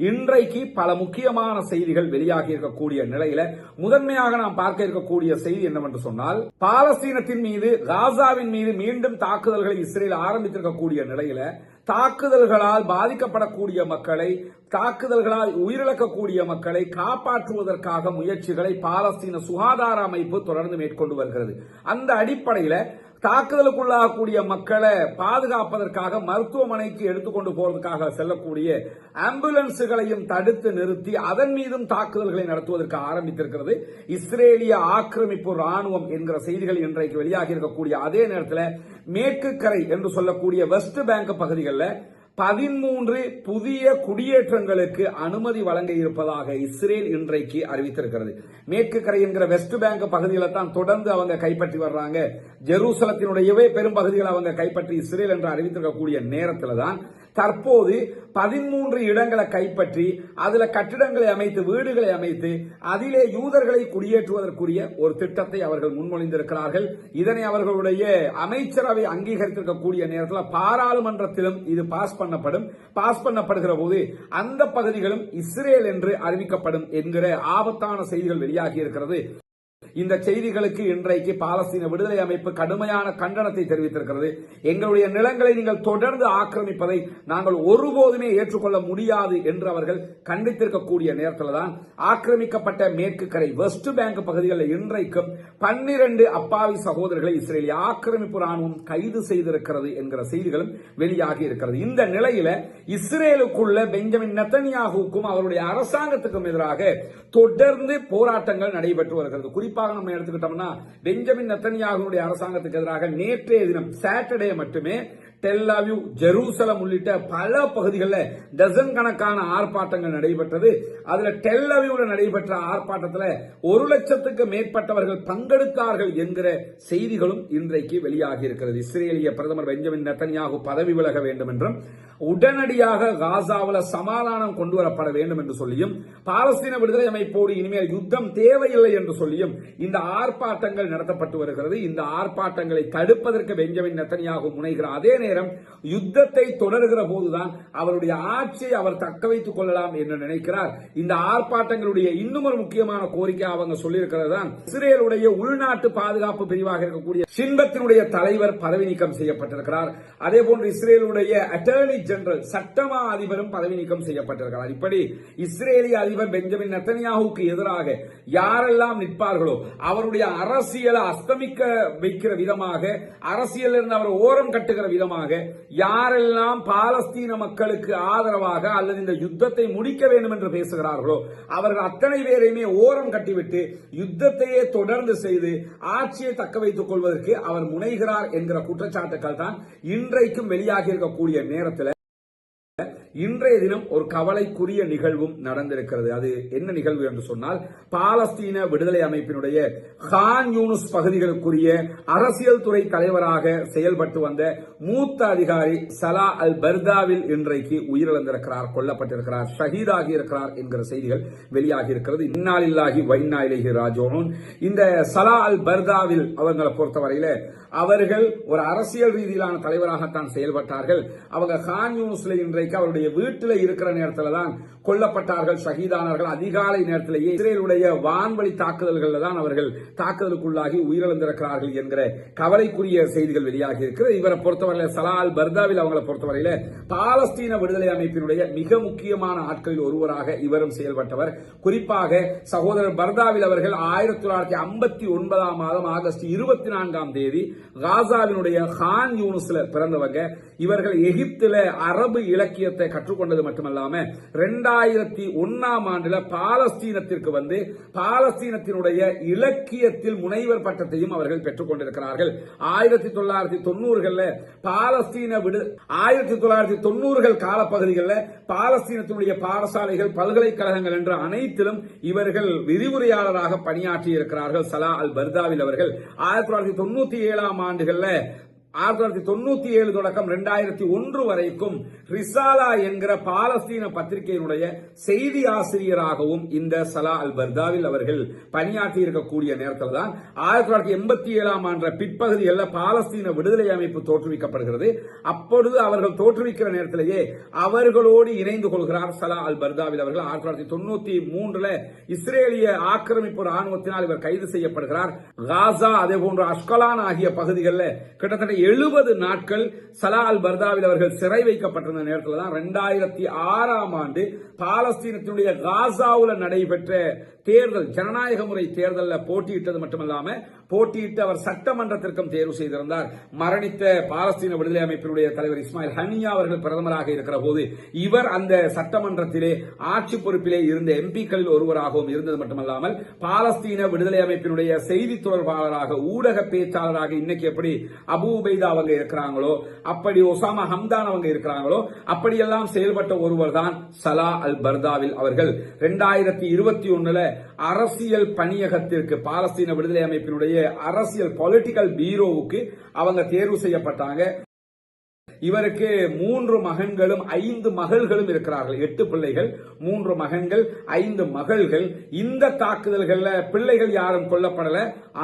இன்றைக்கு பல முக்கியமான செய்திகள் வெளியாகி இருக்கக்கூடிய நிலையில முதன்மையாக நாம் பார்க்க இருக்கக்கூடிய செய்தி என்னவென்று சொன்னால் பாலஸ்தீனத்தின் மீது காசாவின் மீது மீண்டும் தாக்குதல்களை இஸ்ரேல் ஆரம்பித்திருக்கக்கூடிய நிலையில தாக்குதல்களால் பாதிக்கப்படக்கூடிய மக்களை தாக்குதல்களால் உயிரிழக்கக்கூடிய மக்களை காப்பாற்றுவதற்காக முயற்சிகளை பாலஸ்தீன சுகாதார அமைப்பு தொடர்ந்து மேற்கொண்டு வருகிறது. அந்த அடிப்படையில தாக்குதலுக்குள்ளாகக்கூடிய மக்களை பாதுகாப்பதற்காக மருத்துவமனைக்கு எடுத்துக்கொண்டு போவதற்காக செல்லக்கூடிய ஆம்புலன்ஸுகளையும் தடுத்து நிறுத்தி அதன் மீதும் தாக்குதல்களை நடத்துவதற்கு ஆரம்பித்திருக்கிறது. இஸ்ரேலிய ஆக்கிரமிப்பு ராணுவம் என்கிற செய்திகள் இன்றைக்கு வெளியாகி இருக்கக்கூடிய அதே நேரத்தில் மேற்கு கரை என்று சொல்லக்கூடிய வெஸ்ட் பேங்க் பகுதிகளில் பதிமூன்று புதிய குடியேற்றங்களுக்கு அனுமதி வழங்க இருப்பதாக இஸ்ரேல் இன்றைக்கு அறிவித்திருக்கிறது. மேற்கு கரை என்கிற வெஸ்ட் பேங்க் பகுதியில தான் தொடர்ந்து அவங்க கைப்பற்றி வர்றாங்க. ஜெருசலத்தினுடையவே பெரும் பகுதிகளை அவங்க கைப்பற்றி இஸ்ரேல் என்று அறிவித்திருக்கக்கூடிய நேரத்தில் தான் தற்போது பதிமூன்று இடங்களை கைப்பற்றி அதுல கட்டிடங்களை அமைத்து வீடுகளை அமைத்து அதிலே யூதர்களை குடியேற்றுவதற்குரிய ஒரு திட்டத்தை அவர்கள் முன்மொழிந்திருக்கிறார்கள். இதனை அவர்களுடைய அமைச்சரவை அங்கீகரித்திருக்கக்கூடிய நேரத்தில் பாராளுமன்றத்திலும் இது பாஸ் பண்ணப்படும். பாஸ் பண்ணப்படுகிற போது அந்த பகுதிகளும் இஸ்ரேல் என்று அறிவிக்கப்படும் என்கிற ஆபத்தான செய்திகள் வெளியாகி இருக்கிறது. இந்த செய்திகளுக்கு இன்றைக்கு பாலஸ்தீன விடுதலை அமைப்பு கடுமையான கண்டனத்தை தெரிவித்திருக்கிறது. எங்களுடைய நிலங்களை நீங்கள் தொடர்ந்து ஆக்கிரமிப்பதை நாங்கள் ஒருபோதுமே ஏற்றுக்கொள்ள முடியாது என்று அவர்கள் கண்டித்திருக்கக்கூடிய நேரத்தில் தான் ஆக்கிரமிக்கப்பட்ட மேற்கு கரை வெஸ்ட் பேங்க் பகுதிகளில் இன்றைக்கும் பன்னிரண்டு அப்பாவி சகோதரர்களை இஸ்ரேலிய ஆக்கிரமிப்பு ராணுவம் கைது செய்திருக்கிறது என்கிற செய்திகளும் வெளியாகி இருக்கிறது. இந்த நிலையில இஸ்ரேலுக்குள்ள பெஞ்சமின் நெத்தனியாகுக்கும் அவருடைய அரசாங்கத்துக்கும் எதிராக தொடர்ந்து போராட்டங்கள் நடைபெற்று வருகிறது. குறிப்பாக நம்ம எடுத்துக்கிட்டோம்னா பெஞ்சமின் நத்தனியாகனுடைய அரசாங்கத்துக்கு எதிராக நேற்றைய தினம் சாட்டர்டே மட்டுமே டெல்லாவியூ ஜெருசலம் உள்ளிட்ட பல பகுதிகளில் டசன் கணக்கான ஆர்ப்பாட்டங்கள் நடைபெற்றது. அதுல டெல்லாவியூவில் நடைபெற்ற ஆர்ப்பாட்டத்தில் ஒரு லட்சத்துக்கு மேற்பட்டவர்கள் பங்கெடுத்தார்கள் என்கிற செய்திகளும் இன்றைக்கு வெளியாகி இருக்கிறது. இஸ்ரேலிய பிரதமர் பெஞ்சமின் நெத்தன்யாகு பதவி விலக வேண்டும் என்றும் உடனடியாக காசாவில் சமாதானம் கொண்டு வரப்பட வேண்டும் என்று சொல்லியும் பாலஸ்தீன விடுதலை அமைப்போடு இனிமேல் யுத்தம் தேவையில்லை என்று சொல்லியும் இந்த ஆர்ப்பாட்டங்கள் நடத்தப்பட்டு வருகிறது. இந்த ஆர்ப்பாட்டங்களை தடுப்பதற்கு பெஞ்சமின் நெத்தனியாகும் முனைகிற அதே நேரம் நேரம் யுத்தத்தை தொடர்கிற போதுதான் அவருடைய ஆட்சியை அவர் தக்க வைத்துக் கொள்ளலாம் என்று நினைக்கிறார். இந்த ஆர்ப்பாட்டங்களுடைய இன்னும் ஒரு முக்கியமான கோரிக்கை அவங்க சொல்லியிருக்கிறது தான் இஸ்ரேலுடைய உள்நாட்டு பாதுகாப்பு பிரிவாக இருக்கக்கூடிய சின்பத்தினுடைய தலைவர் பதவி நீக்கம் செய்யப்பட்டிருக்கிறார். அதே போன்று இஸ்ரேலுடைய அட்டர்னி ஜெனரல் சட்டமா அதிபரும் பதவி நீக்கம் செய்யப்பட்டிருக்கிறார். இப்படி இஸ்ரேலிய அதிபர் பெஞ்சமின் நெத்தனியாவுக்கு எதிராக யாரெல்லாம் நிற்பார்களோ அவருடைய அரசியலை அஸ்தமிக்க வைக்கிற விதமாக அரசியலிருந்து அவர் ஓரம் கட்டுகிற விதமாக யாரெல்லாம் பாலஸ்தீன மக்களுக்கு ஆதரவாக அல்லது இந்த யுத்தத்தை முடிக்க வேண்டும் என்று பேசுகிறார்களோ அவர்கள் அத்தனை பேரையுமே ஓரம் கட்டிவிட்டு யுத்தத்தையே தொடர்ந்து செய்து ஆட்சியை தக்க வைத்துக் கொள்வதற்கு அவர் முனைகிறார் என்கிற குற்றச்சாட்டுகள் தான் இன்றைக்கும் வெளியாகி இருக்கக்கூடிய நேரத்தில் இன்றைய தினம் ஒரு கவலைக்குரிய நிகழ்வும் நடந்திருக்கிறது. அது என்ன நிகழ்வு என்று சொன்னால் பாலஸ்தீன விடுதலை அமைப்பினுடைய ஹான் யூனுஸ் பகுதிகளுக்குரிய அரசியல் துறை தலைவராக செயல்பட்டு வந்த மூத்த அதிகாரி சலா அல் பர்தாவில் இன்றைக்கு உயிரிழந்திருக்கிறார் கொல்லப்பட்டிருக்கிறார் ஷஹீதாகி இருக்கிறார் என்கிற செய்திகள் வெளியாகி இருக்கிறது இந்நாளில்லாகி வைநாயிலேகி ராஜோனும் இந்த சலா அல் பர்தாவில் அவங்களை பொறுத்தவரையில அவர்கள் ஒரு அரசியல் ரீதியிலான தலைவராகத்தான் செயல்பட்டார்கள். அவங்க ஹான் யூனுஸ்ல இன்றைக்கு அவருடைய தன்னுடைய வீட்டில் இருக்கிற நேரத்தில் தான் கொல்லப்பட்டார்கள் சகிதானார்கள் அதிகாலை நேரத்திலேயே இஸ்ரேலுடைய வான்வழி தாக்குதல்களில் தான் அவர்கள் தாக்குதலுக்குள்ளாகி உயிரிழந்திருக்கிறார்கள் என்கிற கவலைக்குரிய செய்திகள் வெளியாகி இருக்கிறது. இவரை பொறுத்தவரையில் சலால் பர்தாவில் அவங்களை பொறுத்தவரையில் பாலஸ்தீன விடுதலை அமைப்பினுடைய மிக முக்கியமான ஆட்களில் ஒருவராக இவரும் செயல்பட்டவர். குறிப்பாக சகோதரர் பர்தாவில் அவர்கள் ஆயிரத்தி தொள்ளாயிரத்தி ஐம்பத்தி ஒன்பதாம் மாதம் ஆகஸ்ட் இருபத்தி நான்காம் தேதி காசாவினுடைய ஹான் யூனிஸ்ல பிறந்தவங்க. இவர்கள் எகிப்தில அரபு இலக்கியத்தை கற்றுக்கொண்டது மட்டுமல்லாம ரெண்டாயிரத்தி ஒன்னாம் ஆண்டுல பாலஸ்தீனத்திற்கு வந்து பாலஸ்தீனத்தினுடைய இலக்கியத்தில் முனைவர் பட்டத்தையும் அவர்கள் பெற்றுக் கொண்டிருக்கிறார்கள் ஆயிரத்தி தொள்ளாயிரத்தி தொண்ணூறுகள்ல பாலஸ்தீன விடு ஆயிரத்தி தொள்ளாயிரத்தி தொண்ணூறுகள் காலப்பகுதிகளில் பாலஸ்தீனத்தினுடைய பாடசாலைகள் பல்கலைக்கழகங்கள் என்ற அனைத்திலும் இவர்கள் விரிவுரையாளராக பணியாற்றி இருக்கிறார்கள் சலா அல் பர்தாவில் அவர்கள். ஆயிரத்தி தொள்ளாயிரத்தி தொண்ணூத்தி ஏழாம் ஆண்டுகள்ல ஆயிரத்தி தொள்ளாயிரத்தி தொண்ணூத்தி ஏழு தொடக்கம் ரெண்டாயிரத்தி ஒன்று வரைக்கும் ரிசாலா என்கிற பாலஸ்தீன பத்திரிகையினுடைய செய்தி ஆசிரியராகவும் இந்த சலா அல் பர்தாவில் அவர்கள் பணியாற்றி இருக்கக்கூடிய நேரத்தில் தான் ஆயிரத்தி தொள்ளாயிரத்தி எண்பத்தி ஏழாம் ஆண்டு பிற்பகுதியில் பாலஸ்தீன விடுதலை அமைப்பு தோற்றுவிக்கப்படுகிறது. அப்பொழுது அவர்கள் தோற்றுவிக்கிற நேரத்திலேயே அவர்களோடு இணைந்து கொள்கிறார் சலா அல் பர்தாவில் அவர்கள். ஆயிரத்தி தொள்ளாயிரத்தி தொண்ணூத்தி மூன்றுல இஸ்ரேலிய ஆக்கிரமிப்பு ராணுவத்தினால் இவர் கைது செய்யப்படுகிறார். காசா அதே போன்ற அஷ்கலான் ஆகிய பகுதிகளில் கிட்டத்தட்ட எழுபது நாட்கள் சலா அல் பர்தாவில் அவர்கள் சிறை நேரத்தில் தான் ரெண்டாயிரத்தி ஆறாம் ஆண்டு பாலஸ்தீனத்தினுடைய காசாவில் நடைபெற்ற தேர்தல் ஜனநாயக முறை தேர்தலில் போட்டியிட்டது மட்டுமல்லாம போட்டியிட்டு அவர் சட்டமன்றத்திற்கும் தேர்வு செய்திருந்தார். மரணித்த பாலஸ்தீன விடுதலை அமைப்பினுடைய தலைவர் இஸ்மாயில் ஹனியா அவர்கள் பிரதமராக இருக்கிற போது இவர் அந்த சட்டமன்றத்திலே ஆட்சி பொறுப்பிலே இருந்த எம்பிக்களில் ஒருவராகவும் இருந்தது மட்டுமல்லாமல் பாலஸ்தீன விடுதலை அமைப்பினுடைய செய்தி தொடர்பாளராக ஊடக பேச்சாளராக இன்னைக்கு எப்படி அபு உபைதா அவங்க இருக்கிறாங்களோ அப்படி ஒசாமா ஹம்தான் அவங்க இருக்கிறாங்களோ அப்படியெல்லாம் செயல்பட்ட ஒருவர் தான் சலா அல் பர்தாவில் அவர்கள். இரண்டாயிரத்தி இருபத்தி ஒண்ணுல அரசியல் பணியகத்திற்கு பாலஸ்தீன விடுதலை அமைப்பினுடைய அரசியல் பொலிட்டிக்கல் பீரோவுக்கு அவங்க தேர்வு செய்யப்பட்டாங்க. இவருக்கு மூன்று மகன்களும் ஐந்து மகள்களும் இருக்கிறார்கள். எட்டு பிள்ளைகள் மூன்று மகன்கள் ஐந்து மகள்கள். இந்த தாக்குதல்கள்ல பிள்ளைகள் யாரும் கொல்லப்படல.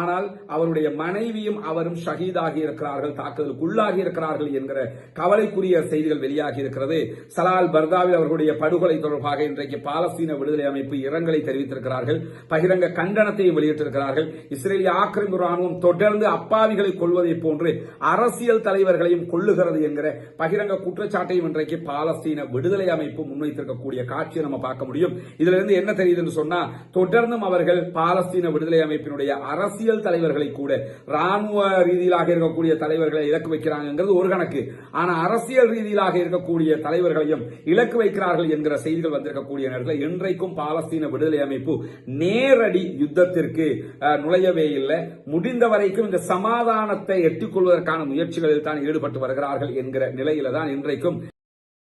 ஆனால் அவருடைய மனைவியும் அவரும் ஷஹீதாகி இருக்கிறார்கள் தாக்குதலுக்கு உள்ளாகி இருக்கிறார்கள் என்கிற கவலைக்குரிய செய்திகள் வெளியாகி இருக்கிறது. சலால் பர்தாவில் அவர்களுடைய படுகொலை தொடர்பாக இன்றைக்கு பாலஸ்தீன விடுதலை அமைப்பு இரங்கலை தெரிவித்திருக்கிறார்கள் பகிரங்க கண்டனத்தையும் வெளியிட்டிருக்கிறார்கள். இஸ்ரேலிய ஆக்கிரமிப்பு ராணுவம் தொடர்ந்து அப்பாவிகளை கொள்வதை போன்று அரசியல் தலைவர்களையும் கொள்ளுகிறது என்கிற பகிரங்க குற்றச்சாட்டையும் இன்றைக்கு பாலஸ்தீன விடுதலை அமைப்பு முன்வைத்திருக்கக்கூடிய காட்சியை நம்ம பார்க்க முடியும். இதுல இருந்து என்ன தெரியுதுன்னு சொன்னா தொடர்ந்தும் அவர்கள் பாலஸ்தீன விடுதலை அமைப்பினுடைய அரசியல் தலைவர்களை கூட ராணுவ ரீதியிலாக இருக்கக்கூடிய தலைவர்களை இலக்கு வைக்கிறாங்கிறது ஒரு கணக்கு. ஆனா அரசியல் ரீதியிலாக இருக்கக்கூடிய தலைவர்களையும் இலக்கு வைக்கிறார்கள் என்கிற செய்திகள் வந்திருக்கக்கூடிய நேரத்தில் இன்றைக்கும் பாலஸ்தீன விடுதலை அமைப்பு நேரடி யுத்தத்திற்கு நுழையவே இல்லை. முடிந்த வரைக்கும் இந்த சமாதானத்தை எட்டிக்கொள்வதற்கான முயற்சிகளில் தான் ஈடுபட்டு வருகிறார்கள் என்கிற நிலையில தான் இன்றைக்கும்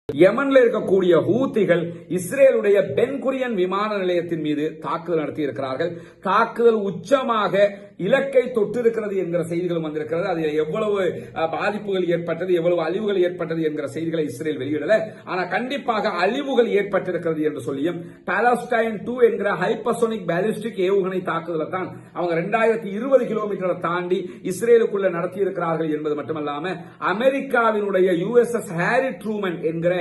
யமன்ல இருக்கக்கூடிய ஹூத்திகள் இஸ்ரேலுடைய பென்குரியன் விமான நிலையத்தின் மீது தாக்குதல் நடத்தி இருக்கிறார்கள் தாக்குதல் உச்சமாக இலக்கை தொட்டிருக்கிறது என்கிற செய்திகளும் வந்திருக்கிறது. அதில் எவ்வளவு பாதிப்புகள் ஏற்பட்டது எவ்வளவு அழிவுகள் ஏற்பட்டது என்கிற செய்திகளை இஸ்ரேல் வெளியிடல. ஆனா கண்டிப்பாக அழிவுகள் ஏற்பட்டிருக்கிறது என்று சொல்லியும் பாலஸ்டைன் டூ என்கிற ஹைப்பசோனிக் பேலிஸ்டிக் ஏவுகணை தாக்குதல தான் அவங்க ரெண்டாயிரத்தி இருபது கிலோமீட்டரை தாண்டி இஸ்ரேலுக்குள்ள நடத்தி இருக்கிறார்கள் என்பது மட்டுமல்லாம அமெரிக்காவினுடைய யுஎஸ்எஸ் ஹாரி ட்ரூமன் என்கிற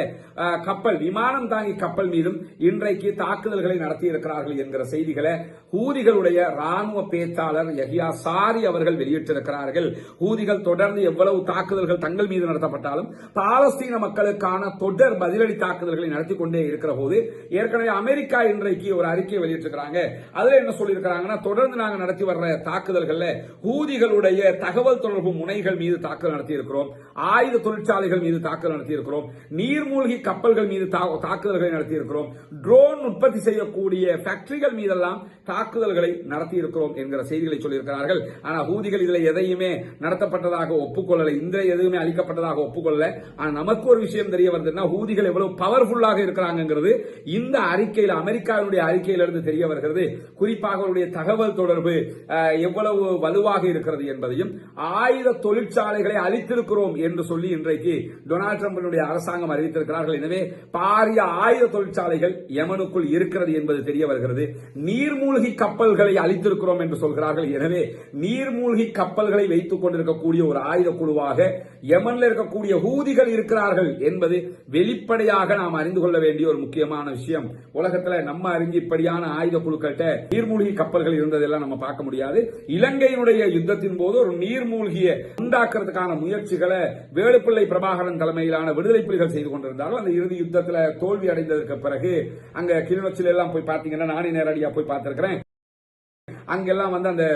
கப்பல் விமானம் தாங்கி கப்பல் மீதும் இன்றைக்கு தாக்குதல்களை நடத்தி இருக்கிறார்கள் என்கிற செய்திகளை ஹூதிகளுடைய ராணுவ பேச்சாளர் யஹியா சாரி அவர்கள் வெளியிட்டிருக்கிறார்கள். ஹூதிகள் தொடர்ந்து எவ்வளவு தாக்குதல்கள் தங்கள் மீது நடத்தப்பட்டாலும் பாலஸ்தீன மக்களுக்கான தொடர் பதிலடி தாக்குதல்களை நடத்தி கொண்டே இருக்கிற போது ஏற்கனவே அமெரிக்கா இன்றைக்கு ஒரு அறிக்கையை வெளியிட்டிருக்கிறாங்க. அதுல என்ன சொல்லியிருக்கிறாங்கன்னா தொடர்ந்து நாங்க நடத்தி வர்ற தாக்குதல்கள்ல ஹூதிகளுடைய தகவல் தொடர்பு முனைகள் மீது தாக்குதல் நடத்தி இருக்கிறோம் ஆயுத தொழிற்சாலைகள் மீது தாக்குதல் நடத்தி இருக்கிறோம் நீர்மூழ்கி கப்பல்கள் மீது தா- தாக்குதல்களை நடத்தி இருக்கிறோம் ட்ரோன் உற்பத்தி செய்யக்கூடிய ஃபேக்டரிகள் மீதெல்லாம் தாக்குதல்களை நடத்தி இருக்கிறோம் என்கிற செய்திகளை சொல்லியிருக்கிறார்கள். ஆனால் ஹூதிகள் இதில் எதையுமே நடத்தப்பட்டதாக ஒப்புக்கொள்ளலை. இந்த எதுவுமே அளிக்கப்பட்டதாக ஒப்புக்கொள்ளல. ஆனால் நமக்கு ஒரு விஷயம் தெரிய வருதுன்னா ஹூதிகள் எவ்வளவு பவர்ஃபுல்லாக இருக்கிறாங்கிறது இந்த அறிக்கையில் அமெரிக்காவினுடைய அறிக்கையிலிருந்து தெரிய வருகிறது. குறிப்பாக அவருடைய தகவல் தொடர்பு எவ்வளவு வலுவாக இருக்கிறது என்பதையும் ஆயுத தொழிற்சாலைகளை அளித்திருக்கிறோம் என்று சொல்லி இன்றைக்கு டொனால்ட் ட்ரம்பினுடைய அரசாங்கம் அறிவித்திருக்கிறார்கள். எனவே பாரிய ஆயுத தொழிற்சாலைகள் யமனுக்குள் இருக்கிறது என்பது தெரிய வருகிறது. நீர்மூழ்கி கப்பல்களை அளித்திருக்கிறோம் என்று சொல்கிறார்கள் எனவே நீர்மூழ்கி கப்பல்களை வைத்துக் கொண்டிருக்கக்கூடிய ஒரு ஆயுத குழுவாக யமன்ல இருக்கக்கூடிய ஹூதிகள் இருக்கிறார்கள் என்பது வெளிப்படையாக நாம் அறிந்து கொள்ள வேண்டிய ஒரு முக்கியமான விஷயம். உலகத்துல நம்ம அறிஞ்சு இப்படியான ஆயுத குழுக்கள்கிட்ட நீர்மூழ்கி கப்பல்கள் இருந்ததெல்லாம் நம்ம பார்க்க முடியாது. இலங்கையினுடைய யுத்தத்தின் போது ஒரு நீர்மூழ்கிய உண்டாக்குறதுக்கான முயற்சிகளை வேலுப்பிள்ளை பிரபாகரன் தலைமையிலான விடுதலை புலிகள் செய்து கொண்டிருந்தார்கள் அந்த இறுதி யுத்தத்துல தோல்வி அடைந்ததற்கு பிறகு அங்க கிளிநொச்சியில எல்லாம் போய் பாத்தீங்கன்னா நானே நேரடியா போய் பார்த்திருக்கிறேன். அங்கெல்லாம் வந்து அந்த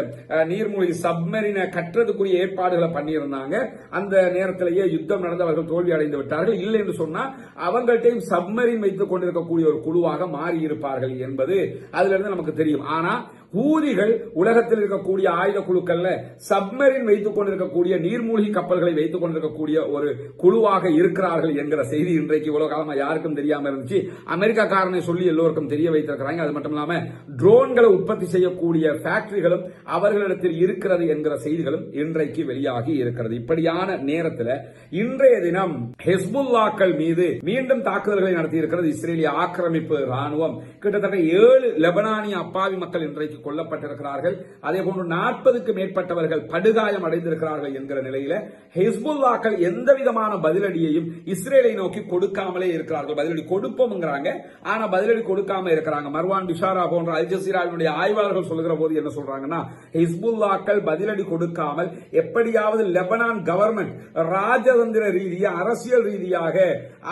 நீர்மூழ்கி சப்மரினை கட்டுறதுக்குரிய ஏற்பாடுகளை பண்ணியிருந்தாங்க. அந்த நேரத்திலேயே யுத்தம் நடந்து அவர்கள் தோல்வி அடைந்து விட்டார்கள். இல்லை என்று சொன்னால் அவங்கள்ட்டையும் சப்மரின் வைத்துக் கொண்டிருக்கக்கூடிய ஒரு குழுவாக மாறி இருப்பார்கள் என்பது அதுல இருந்து நமக்கு தெரியும். ஆனா கூதிகள் உலகத்தில் இருக்கக்கூடிய ஆயுத குழுக்கள்ல சப்மரின் வைத்துக் கொண்டிருக்கக்கூடிய நீர்மூழ்கி கப்பல்களை வைத்துக் கொண்டிருக்கக்கூடிய ஒரு குழுவாக இருக்கிறார்கள் என்கிற செய்தி இன்றைக்கு இவ்வளவு காலமா யாருக்கும் தெரியாம இருந்துச்சு. அமெரிக்கா காரனை சொல்லி எல்லோருக்கும் தெரிய வைத்திருக்கிறாங்க. அது மட்டும் இல்லாம ட்ரோன்களை உற்பத்தி செய்யக்கூடிய ஃபேக்டரிகளும் அவர்களிடத்தில் இருக்கிறது என்கிற செய்திகளும் இன்றைக்கு வெளியாகி இருக்கிறது. இப்படியான நேரத்தில் இன்றைய தினம் ஹெஸ்புல்லாக்கள் மீது மீண்டும் தாக்குதல்களை நடத்தி இருக்கிறது இஸ்ரேலிய ஆக்கிரமிப்பு ராணுவம் கிட்டத்தட்ட ஏழு லெபனானிய அப்பாவி மக்கள் இன்றைக்கு கொல்லப்பட்டிருக்கிறார்கள். அதே போன்று நாற்பதுக்கு மேற்பட்டவர்கள் படுகாயம் அடைந்திருக்கிறார்கள் என்கிற நிலையில ஹெஸ்புல்லாக்கள் எந்த விதமான பதிலடியையும் இஸ்ரேலை நோக்கி கொடுக்காமலே இருக்கிறார்கள். பதிலடி கொடுப்போம்ங்கிறாங்க. ஆனா பதிலடி கொடுக்காம இருக்கிறாங்க. மர்வான் பிஷாரா போன்ற அல் ஜசீராவினுடைய ஆய்வாளர்கள் சொல்லுகிற போது என்ன சொல்றாங்கன்னா ஹிஸ்புல்லாக்கள் பதிலடி கொடுக்காமல் எப்படியாவது லெபனான் கவர்மெண்ட் ராஜதந்திர ரீதியா அரசியல் ரீதியாக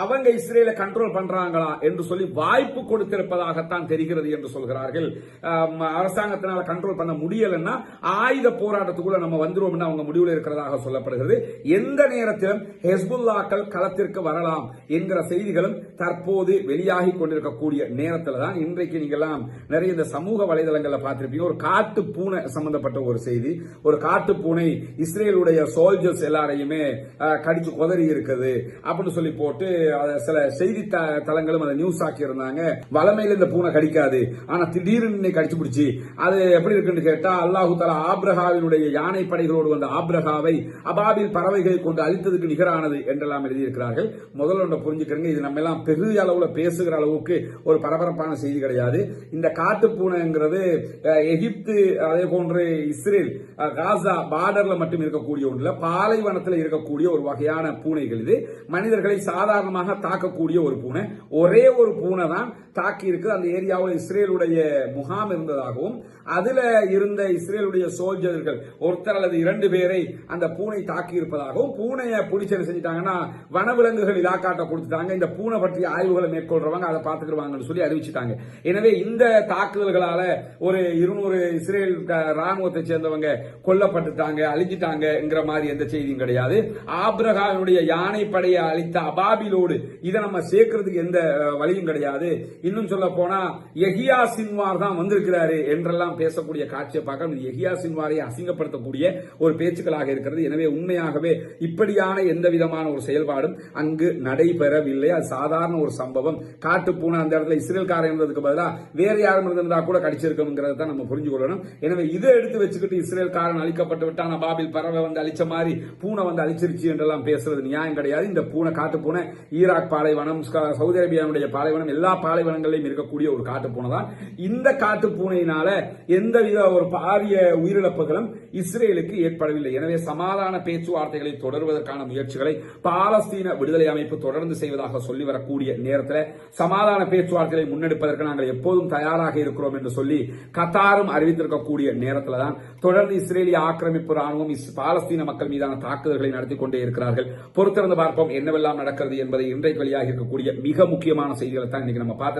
அவங்க இஸ்ரேலை கண்ட்ரோல் பண்றாங்களா என்று சொல்லி வாய்ப்பு கொடுத்திருப்பதாகத்தான் தெரிகிறது என்று சொல்கிறார்கள். அரசு அரசாங்கத்தினால கண்ட்ரோல் பண்ண முடியலன்னா ஆயுத போராட்டத்துக்குள்ள நம்ம வந்துருவோம்னு அவங்க முடிவில் இருக்கிறதாக சொல்லப்படுகிறது. எந்த நேரத்திலும் ஹெஸ்புல்லாக்கள் களத்திற்கு வரலாம் என்கிற செய்திகளும் தற்போது வெளியாகி கொண்டிருக்கக்கூடிய நேரத்தில் தான் இன்றைக்கு நீங்கெல்லாம் நிறைய இந்த சமூக வலைதளங்களில் பார்த்திருப்பீங்க. ஒரு காட்டு பூனை சம்பந்தப்பட்ட ஒரு செய்தி. ஒரு காட்டு பூனை இஸ்ரேலுடைய சோல்ஜர்ஸ் எல்லாரையுமே கடிச்சு குதறி இருக்குது அப்படின்னு சொல்லி போட்டு சில செய்தி தளங்களும் அதை நியூஸ் ஆக்கி இருந்தாங்க வளமையில் இந்த பூனை கடிக்காது. ஆனா திடீர்னு கடிச்சு பிடிச்சி. அது எப்படி இருக்குன்னு கேட்டா அல்லாஹு தலா ஆப்ரஹாவினுடைய யானை படைகளோடு வந்த ஆப்ரஹாவை அபாபில் பறவைகளை கொண்டு அழித்ததுக்கு நிகரானது என்றெல்லாம் எழுதியிருக்கிறார்கள். முதல்ல ஒன்றை புரிஞ்சுக்கிறங்க இது நம்ம எல்லாம் பெரிய அளவுல பேசுகிற அளவுக்கு ஒரு பரபரப்பான செய்தி கிடையாது. இந்த காட்டு பூனைங்கிறது எகிப்து அதே போன்று இஸ்ரேல் காசா பார்டர்ல மட்டும் இருக்கக்கூடிய ஒன்றில் பாலைவனத்தில் இருக்கக்கூடிய ஒரு வகையான பூனைகள் இது. மனிதர்களை சாதாரணமாக தாக்கக்கூடிய ஒரு பூனை. ஒரே ஒரு பூனை தான் தாக்கி இருக்கு அந்த ஏரியாவில் இஸ்ரேலுடைய முகாம் இருந்ததாகவும் அதுல இருந்த இஸ்ரேலுடைய சோல்ஜர்கள் ஒருத்தர் அல்லது இரண்டு பேரை அந்த பூனை தாக்கி இருப்பதாகவும் பூனையை பிடிச்சு செஞ்சிட்டாங்கன்னா வனவிலங்குகள் இலாக்காட்ட கொடுத்துட்டாங்க. இந்த பூனை பற்றிய ஆய்வுகளை மேற்கொள்றவங்க அதை பார்த்துக்கிடுவாங்கன்னு சொல்லி அறிவிச்சிட்டாங்க. எனவே இந்த தாக்குதல்களால ஒரு இருநூறு இஸ்ரேல் ராணுவத்தை சேர்ந்தவங்க கொல்லப்பட்டுட்டாங்க அழிஞ்சிட்டாங்கிற மாதிரி எந்த செய்தியும் கிடையாது. ஆப்ரஹாவினுடைய யானை படையை அழித்த அபாபிலோடு இதை நம்ம சேர்க்கறதுக்கு எந்த வழியும் கிடையாது. இன்னும் சொல்ல போனா எஹியா சின்வார் தான் வந்திருக்கிறாரு என்றெல்லாம் பேசக்கூடிய காட்சியை பார்க்க எஹியா சின்வாரை அசிங்கப்படுத்தக்கூடிய ஒரு பேச்சுக்களாக இருக்கிறது. எனவே உண்மையாகவே இப்படியான எந்த விதமான ஒரு செயல்பாடும் அங்கு நடைபெறவில்லை. அது சாதாரண ஒரு சம்பவம். காட்டு பூனை அந்த இடத்துல இஸ்ரேல்காரன் இருந்ததுக்கு பதிலாக வேற யாரும் இருந்திருந்தா கூட கடிச்சிருக்கணுங்கிறத தான் நம்ம புரிஞ்சு கொள்ளணும். எனவே இதை எடுத்து வச்சுக்கிட்டு இஸ்ரேல்காரன் அழிக்கப்பட்டு விட்டான. பாபில் பறவை வந்து அழிச்ச மாதிரி பூனை வந்து அழிச்சிருச்சு என்றெல்லாம் பேசுறது நியாயம் கிடையாது. இந்த பூனை காட்டு பூனை ஈராக் பாலைவனம் சவுதி அரேபியாவுடைய பாலைவனம் எல்லா பாலைவனங்களிலும் இருக்கக்கூடிய ஒரு காட்டு பூனை தான் இந்த காட்டு பூனையினால எந்தவித ஒரு பாரிய உயிரிழப்புகளும் இஸ்ரேலுக்கு ஏற்படவில்லை. எனவே சமாதான பேச்சுவார்த்தைகளை தொடர்வதற்கான முயற்சிகளை பாலஸ்தீன விடுதலை அமைப்பு தொடர்ந்து செய்வதாக சொல்லி வரக்கூடிய நேரத்தில் சமாதான பேச்சுவார்த்தைகளை முன்னெடுப்பதற்கு நாங்கள் எப்போதும் தயாராக இருக்கிறோம் என்று சொல்லி கத்தாரும் அறிவித்திருக்கக்கூடிய நேரத்தில் தான் தொடர்ந்து இஸ்ரேலிய ஆக்கிரமிப்பு ராணுவம் பாலஸ்தீன மக்கள் மீதான தாக்குதல்களை நடத்தி கொண்டே இருக்கிறார்கள். பொறுத்திருந்து பார்ப்போம் என்னவெல்லாம் நடக்கிறது என்பதை இன்றைக்கு வெளியாக இருக்கக்கூடிய மிக முக்கியமான செய்திகளை தான் இன்னைக்கு நம்ம பார்த்து